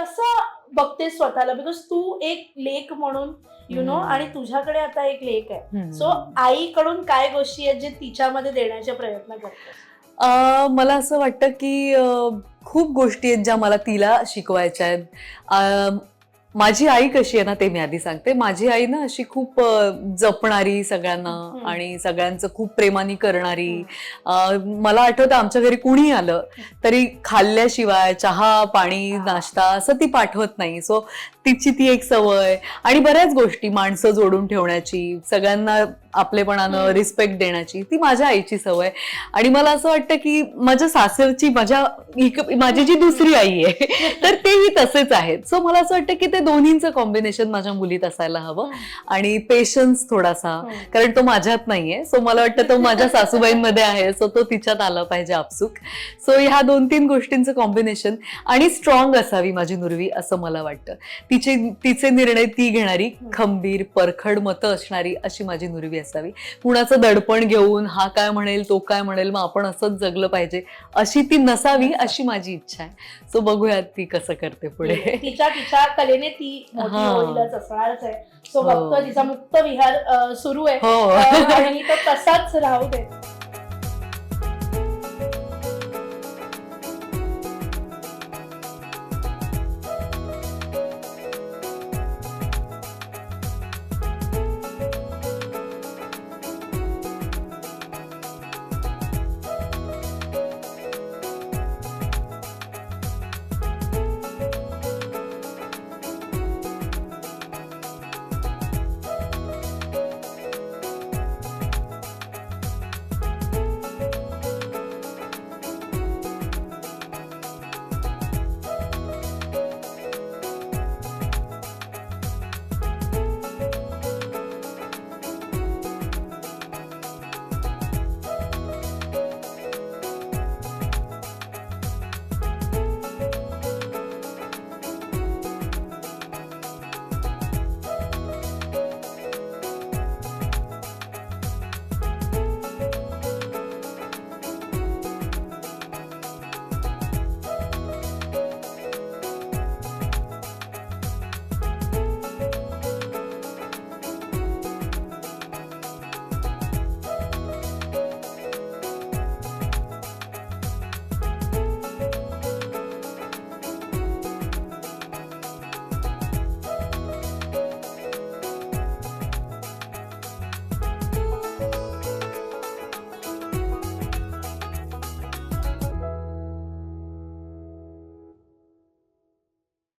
कसं बघते स्वतःला बिकॉज तू एक लेख म्हणून यु नो. आणि तुझ्याकडे आता एक लेख आहे. सो आईकडून काय गोष्टी आहेत जे तिच्यामध्ये देण्याचे प्रयत्न करते मला असं वाटतं की खूप गोष्टी आहेत ज्या मला तिला शिकवायच्या आहेत माझी आई कशी आहे ना ते मी आधी सांगते. माझी आई ना अशी खूप जपणारी सगळ्यांना. आणि सगळ्यांचं खूप प्रेमाने करणारी. मला आठवतं आमच्या घरी कुणी आलं तरी खाल्ल्याशिवाय चहा पाणी. नाश्ता असं ती पाठवत नाही. सो तिची ती एक सवय. आणि बऱ्याच गोष्टी माणसं जोडून ठेवण्याची सगळ्यांना आपलेपणानं. रिस्पेक्ट देण्याची ती माझ्या आईची सवय. आणि मला असं वाटतं की माझ्या सासरची माझ्या माझी जी दुसरी आई आहे तर तेही तसेच आहेत. सो मला असं वाटतं की ते दोन्हींचं कॉम्बिनेशन माझ्या मुलीत असायला हवं. आणि पेशन्स थोडासा. हम्म. कारण तो माझ्यात नाहीये. सो मला वाटतं तो माझ्या सासूबाईंमध्ये आहे. सो तो तिच्यात आला पाहिजे आपसूक. सो ह्या दोन तीन गोष्टींचं कॉम्बिनेशन आणि स्ट्रॉंग असावी माझी नुरवी असं मला वाटतं. तिचे तिचे निर्णय ती घेणारी खंबीर परखड मतं असणारी अशी माझी नुरवी असावी. कुणाचं दडपण घेऊन हा काय म्हणेल तो काय म्हणेल मग आपण असंच जगलं पाहिजे अशी ती नसावी अशी माझी इच्छा आहे. सो बघूयात ती कसं करते पुढे. तिच्या तिच्या कलेने ती मोठी हा. होईलच असणारच आहे सो हो. बघतोय तिचा मुक्त विहार अं, सुरू आहे हो आणि तो तसाच राहू दे